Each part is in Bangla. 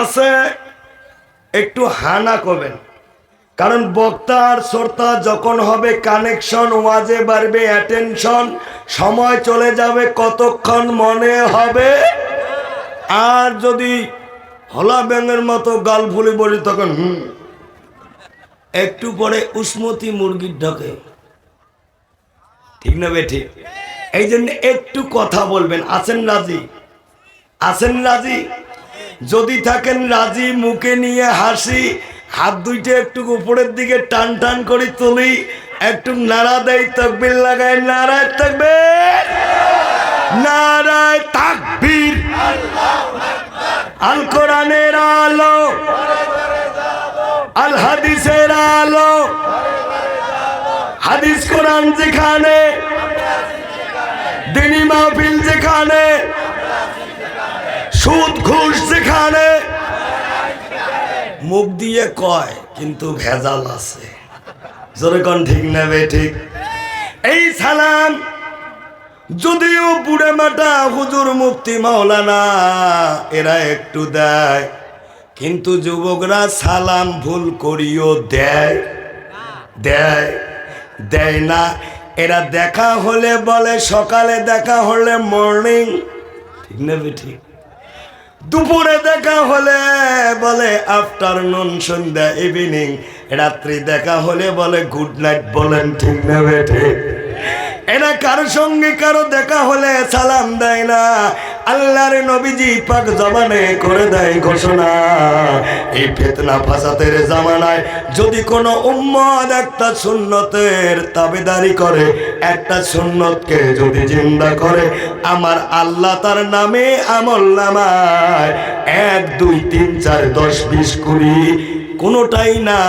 আছে, একটু হানা করবেন। কারণ বক্তা আর শ্রোতা যখন হবে কানেকশন ওয়াজে বাড়বে অ্যাটেনশন সময় চলে যাবে, কতক্ষণ মনে হবে? আর যদি হলা ব্যাঙের মতো গাল ফুলে বলি, তখন হুম, একটু পরে উসমতি মুরগির ঢকে। ঠিক না বে ঠিক এই জন্য একটু কথা বলবেন। আছেন রাজি? আছেন রাজি? যদি থাকেন রাজি, মুখে নিয়ে হাসি, হাত দুইটা একটু উপরের দিকে টান টান করে তুলি, একটু নাড়া দেয়, তকবির লাগায় নাড়ায় থাকবে নারায় তাকবীর। আল কোরআনের আলো, আল হাদিসের আলো, হাদিস কোরআন যেখানে দিনী যেখানে সুদ, ঘুষ যেখানে। মুখ দিয়ে কয়, কিন্তু ভেজাল আছে। জোরে কোন, ঠিক নেবে ঠিক? এই সালাম, যদিও বুড়ে মাটা হুজুর মুক্তি মাওলানা, এরা একটু দেয়। কিন্তু যুবকরা সালাম ভুল করিও দেয়। দেয় দেয় না। এরা দেখা হলে বলে, সকালে দেখা হলে মর্নিং ঠিক নেবে ঠিক? দুপুরে দেখা হলে বলে আফটারনুন, সন্ধ্যা ইভিনিং। রাত্রি দেখা হলে বলে গুড নাইট বলেন, ঠিক না এরা কারও সঙ্গে কারও দেখা হলে সালাম দেয় না? আল্লাহর নবীজি পাক জবানে করে দেয় ঘোষণা। এই ফেতনা ফাসাতের জামানায় যদি কোনো উম্মদ একটা সুন্নতের তাবেদারি করে, একটা সুন্নতকে যদি জিন্দা করে, আমার আল্লাহ তার নামে আমল নামায়, এক, দুই, তিন, চার, দশ, বিশ, কুড়ি কোনোটাই না।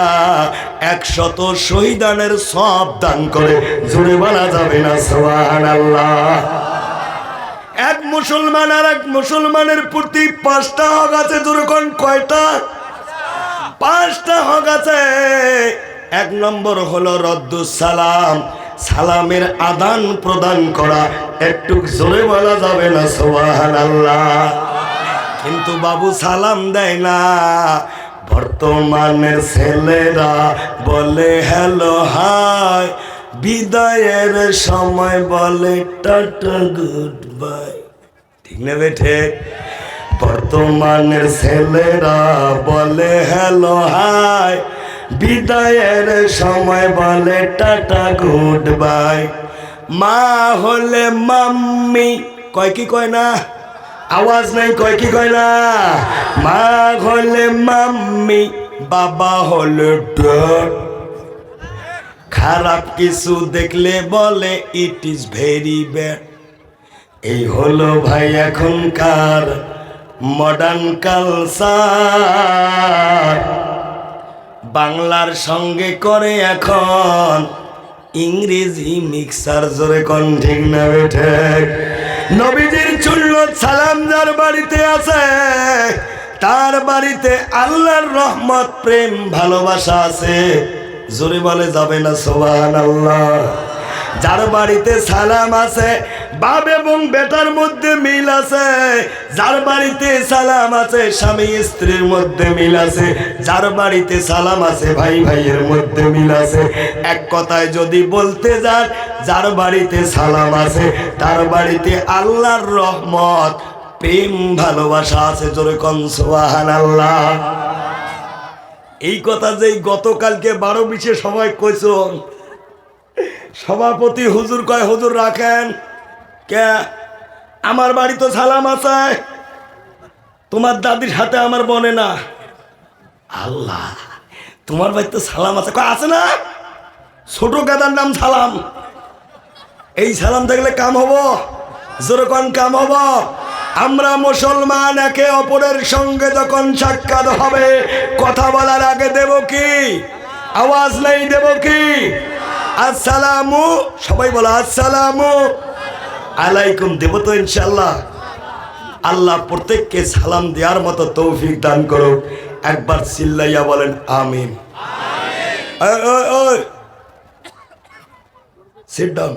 একশত শহীদানের সব দান করে জুড়ে বলা যাবে না সোহান আল্লাহ এক মুসলমান আর এক মুসলমানের প্রতি পাঁচটা হক আছে যেরকম কয়টা? পাঁচটা হক আছে। এক নম্বর হলো রদ্দুস সালাম সালামের আদান প্রদান করা একটু জোরে বলা যাবে না সোহান আল্লাহ কিন্তু বাবু সালাম দেয় না। বর্তমানের ছেলেরা বলে, হ্যালো, হাই। বিদায়ের সময় বলে, টাটা, গুড বাই। ঠিক না বেঠে বর্তমানের ছেলেরা বলে, হ্যালো, হাই। বিদায়ের সময় বলে, টাটা, গুড বাই। মা হলে মাম্মি। কয় কি কয় না? আওয়াজ নাই, কয় কি কয় না? মা হলে মাম্মি, বাবা হলে খারাপ কিছু দেখলে বলে ইট ইজ ভেরি ব্যাড এই হলো ভাই এখনকার মডার্ন কালচার বাংলার সঙ্গে করে এখন ইংরেজি মিক্সার জোরে কোন ঠিক। না বেঠে নবীজির চুল্ল সালাম যার বাড়িতে আছে, তার বাড়িতে আল্লাহর রহমত, প্রেম, ভালোবাসা আছে। জোরে বলে যাবে না সোহান আল্লাহ যার বাড়িতে সালাম আছে, বাপ এবং বেটার মধ্যে মিল আছে। যার বাড়িতে সালাম আছে, স্বামী স্ত্রীর মধ্যে মিল আছে। যার বাড়িতে সালাম আছে, ভাই ভাইয়ের মধ্যে মিল আছে। এক কথায় যদি বলতে যান, যার বাড়িতে সালাম আছে, তার বাড়িতে আল্লাহর রহমত, প্রেম, ভালোবাসা আছে, জোরে কনসোয়াহান আল্লাহ এই কথা যেই গতকালকে বারো বিশে সবাই কইছন সভাপতি হুজুর কয়, হুজুর রাখেন। কে? আমার বাড়ি তো সালাম আছে। তোমার দাদির সাথে আমার বনে না। আল্লাহ, তোমার বাড়িতে সালাম আছে। কয়, আছে না? ছোট গাদার নাম সালাম। এই সালাম থাকলে কাম হব? যেরকম কাম হব? আমরা মুসলমান, একে অপরের সঙ্গে যখন সাক্ষাৎ হবে, কথা বলার আগে দেব কি? আওয়াজ নেই দেব কি? আসসালামু, সবাই বলো আসসালামু আলাইকুম, দেব তো ইনশাল্লাহ আল্লাহ প্রত্যেককে সালাম দেওয়ার মতো তৌফিক দান করো একবার চিল্লাইয়া বলেন আমিন। Sit down